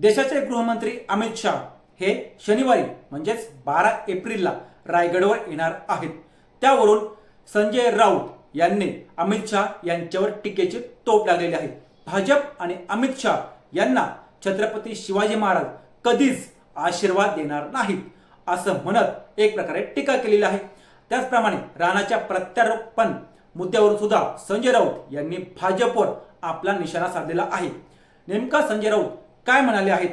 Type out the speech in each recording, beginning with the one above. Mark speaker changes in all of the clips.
Speaker 1: देशाचे गृहमंत्री अमित शाह हे शनिवारी म्हणजेच बारा एप्रिलला रायगडवर येणार आहेत. त्यावरून संजय राऊत यांनी अमित शाह यांच्यावर टीकेची तोप लागलेली आहे. भाजप आणि अमित शाह यांना छत्रपती शिवाजी महाराज कधीच आशीर्वाद देणार नाहीत असं म्हणत एक प्रकारे टीका केलेली आहे. त्याचप्रमाणे राणाच्या प्रत्यारोपण मुद्द्यावरून सुद्धा संजय राऊत यांनी भाजपवर आपला निशाणा साधलेला आहे. नेमका संजय राऊत काय म्हणाले आहेत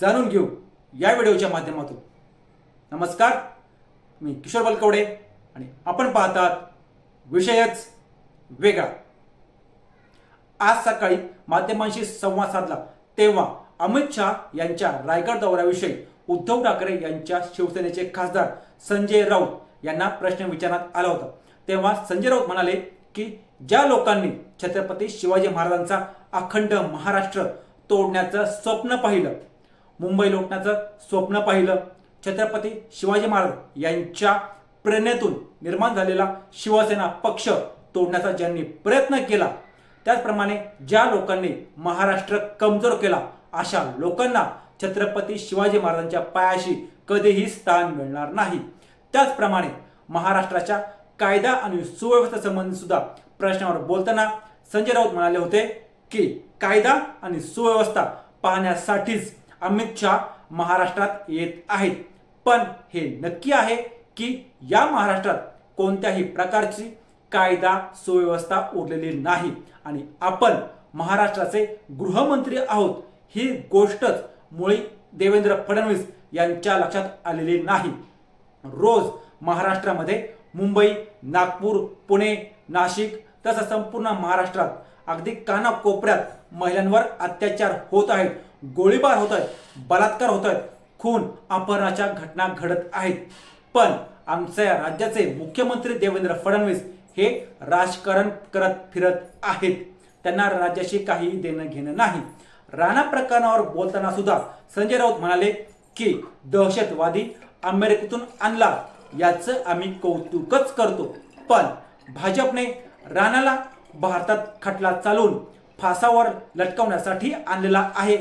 Speaker 1: जाणून घेऊ या व्हिडिओच्या माध्यमातून. नमस्कार मी किशोर बलकवडे आणि आपण पाहतात विषयच वेगळा. आज सकाळी माध्यमांशी संवाद साधला तेव्हा अमित शहा यांच्या रायगड दौऱ्याविषयी उद्धव ठाकरे यांच्या शिवसेनेचे खासदार संजय राऊत यांना प्रश्न विचारण्यात आला होता. तेव्हा संजय राऊत म्हणाले की ज्या लोकांनी छत्रपती शिवाजी महाराजांचा अखंड महाराष्ट्र तोडण्याचं स्वप्न पाहिलं. मुंबई लोटण्याचं स्वप्न पाहिलं. छत्रपती शिवाजी महाराज यांच्या प्रेरणेतून निर्माण झालेला शिवसेना पक्ष तोडण्याचा ज्यांनी प्रयत्न केला त्याचप्रमाणे ज्या लोकांनी महाराष्ट्र कमजोर केला अशा लोकांना छत्रपती शिवाजी महाराजांच्या पायाशी कधीही स्थान मिळणार नाही. त्याचप्रमाणे महाराष्ट्राच्या कायदा आणि सुव्यवस्थेसंबंधी सुद्धा प्रश्नावर बोलताना संजय राऊत म्हणाले होते की कायदा आणि सुव्यवस्था पाहण्यासाठीच अमित शहा महाराष्ट्रात येत आहेत. पण हे नक्की आहे की या महाराष्ट्रात कोणत्याही प्रकारची कायदा सुव्यवस्था उरलेली नाही आणि आपण महाराष्ट्राचे गृहमंत्री आहोत ही गोष्टच मुळी देवेंद्र फडणवीस यांच्या लक्षात आलेली नाही. रोज महाराष्ट्रामध्ये मुंबई नागपूर पुणे नाशिक तसं संपूर्ण महाराष्ट्रात अगदी कानाकोपऱ्यात महिलांवर अत्याचार होत आहेत. गोळीबार होत आहेत बलात्कार होत आहेत. खून अपहरणाच्या घटना घडत आहेत. पण आमच्या राज्याचे मुख्यमंत्री देवेंद्र फडणवीस हे राजकारण करत फिरत आहेत. त्यांना राज्याशी काही देणं घेणं नाही. राणा प्रकरणावर बोलताना सुद्धा संजय राऊत म्हणाले की दहशतवादी अमेरिकेतून आणला. याचं आम्ही कौतुकच करतो. पण भाजपने राणाला भारतात खटला चालून फासावर लटकवण्यासाठी आणलेला आहे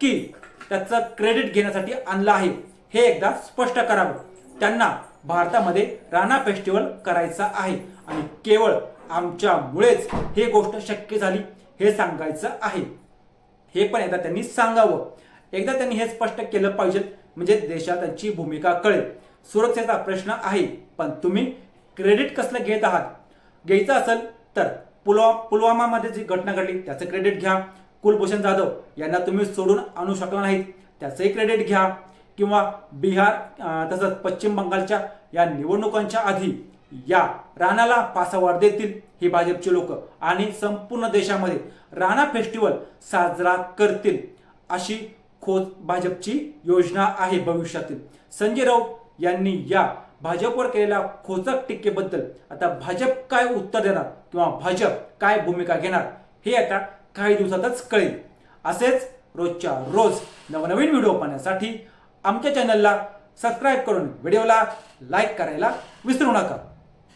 Speaker 1: की त्याचं क्रेडिट घेण्यासाठी आणलं आहे हे एकदा स्पष्ट करावं. त्यांना भारतामध्ये राणा फेस्टिवल करायचा आहे आणि केवळ आमच्यामुळेच हे गोष्ट शक्य झाली हे सांगायचं आहे. हे पण एकदा त्यांनी सांगावं. एकदा त्यांनी हे स्पष्ट केलं पाहिजे म्हणजे देशात त्यांची भूमिका कळेल. सुरक्षेचा प्रश्न आहे पण तुम्ही क्रेडिट कसलं घेत आहात? घ्यायचं असेल तर पुलवा पुलवामामध्ये जी घटना घडली त्याचं क्रेडिट घ्या. कुलभूषण जाधव यांना तुम्ही सोडून आणू शकला नाहीत. त्याचंही क्रेडिट घ्या. किंवा बिहार तसंच पश्चिम बंगालच्या या निवडणुकांच्या आधी या राणाला पासावर देतील ही भाजपचे लोक. आणि संपूर्ण देशामध्ये राणा फेस्टिवल साजरा करतील अशी खोज भाजपची योजना आहे भविष्यातील. संजय राऊत यांनी या भाजपवर केलेल्या खोचक टीकेबद्दल आता भाजप काय उत्तर देणार किंवा भाजप काय भूमिका घेणार हे आता काही दिवसातच कळेल. असेच रोजच्या रोज नवनवीन व्हिडिओ पाहण्यासाठी आमच्या चॅनलला सबस्क्राईब करून व्हिडिओला लाईक करायला विसरू नका.